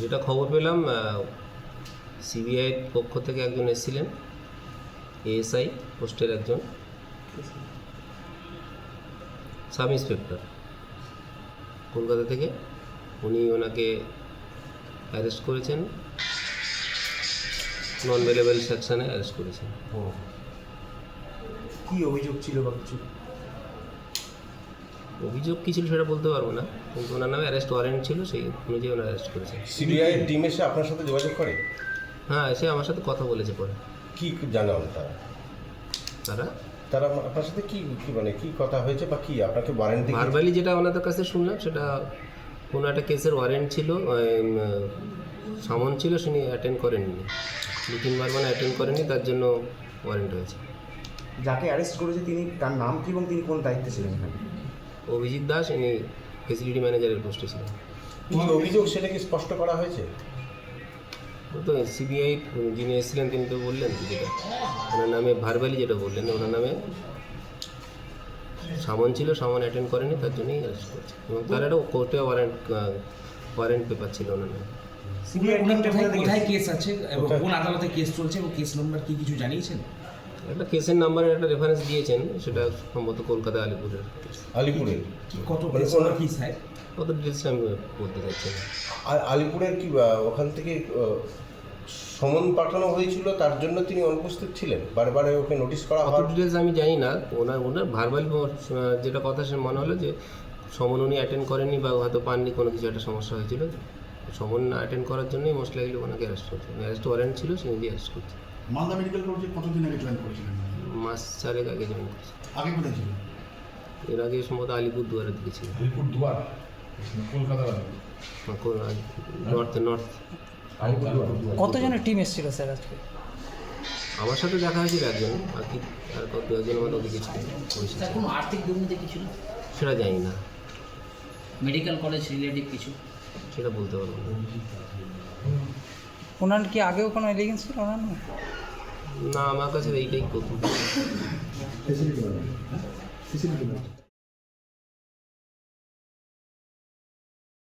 যেটা খবর পেলাম সিবিআইয়ের পক্ষ থেকে একজন এসেছিলেন এএসআই পোস্টের একজন। সাব ইন্সপেক্টর কলকাতা থেকে। উনি ওনাকে অ্যারেস্ট করেছেন। নন ভেলেবেল সেকশনে অ্যারেস্ট করেছেন। কি অভিযোগ ছিল বা কিছু? অভিযোগ কী ছিল সেটা বলতে পারব না। কিন্তু ওনার নামে অ্যারেস্ট ওয়ারেন্ট ছিল সেই অনুযায়ী ওনার অ্যারেস্ট করেছে। সিবিআই টিম এসে আপনার সাথে যোগাযোগ করে? হ্যাঁ এসে আমার সাথে কথা বলেছে পরে। কি জানান তারা? তারা? তারা আপনার সাথে কি কি মানে কি কথা হয়েছে বা কি? আপনাকে ওয়ারেন্ট দিয়ে ভার্বালি যেটা ওনাদের কাছে শুনলাম সেটা কোনো একটা কেসের ওয়ারেন্ট ছিল সামন ছিল তিনি অ্যাটেন্ড করেননি। দু তিনবার মানে অ্যাটেন্ড করেনি তার জন্য ওয়ারেন্ট হয়েছে। যাকে অ্যারেস্ট করেছে তিনি তার নাম কি এবং তিনি কোন দায়িত্বে ছিলেন এখানে? অভিজিৎ দাস ইনি ফেসিলিটি ম্যানেজারের পোস্টে ছিলেন। অভিযোগ সেটা কি স্পষ্ট করা হয়েছে? তো সিবিআই যিনি এসেছিলেন তিনি তো বললেন যেটা। ওনার নামে ভার্বালি যেটা বললেন ওনার নামে সামন ছিল সামন অ্যাটেন্ড করেনি তার জন্যই অ্যারেস্ট করেছে এবং তার একটা কোর্টে ওয়ারেন্ট ওয়ারেন্ট পেপার ছিল ওনার নামে। কোথায় কেস আছে এবং কোন আদালতে কেস চলছে এবং কেস নম্বর কি কিছু জানিয়েছেন? একটা কেসের নাম্বারের একটা রেফারেন্স দিয়েছেন সেটা সম্ভবত কলকাতা আলিপুরের আলিপুরের? কত ওনার- কি স্যার কত ডিটেলস আমি বলতে চাচ্ছি না। আ- আলিপুরের কি আহ, ওখান থেকে আহ, সমন পাঠানো হয়েছিল তার জন্য তিনি অনুপস্থিত ছিলেন? বারবার ওকে নোটিশ করা কত হয় ডিটেলস আমি জানি না। ওনার ওনার ভার্বাল যেটা কথা সে মনে হলো যে সমন উনি অ্যাটেন্ড করেননি বা হয়তো পাননি কোনো কিছু একটা সমস্যা হয়েছিল। সমন না অ্যাটেন্ড করার জন্যই মোস্ট লাইকলি ওনাকে অ্যারেস্ট করছে অ্যারেস্ট ওয়ারেন্ট ছিল সেই অনুযায়ী অ্যারেস্ট করছে মালদা মেডিকেল কলেজে কতদিন আগে জয়েন করেছিলেন? মাস চারেক আগে জয়েন করছে। আগে কোথায় ছিলেন? এর আগে সম্ভবত আলিপুর দুয়ারের দিকে ছিল Alipurduar Kolkata north north কতজনের টিম এসেছিল স্যার আজকে? আমার সাথে দেখা হয়েছিল একজন আর কি আর কত দু একজনের মতো ওদিকে ছিল কোনো আর্থিক দুর্নীতি কিছু? না সেটা জানি না। মেডিকেল কলেজ রিলেটিভ কিছু? সেটা বলতে পারব না। ওনার কি আগেও কোনো এলিগেন্স ছিল ওনার? না না আমার কাছে এইটাই প্রথম।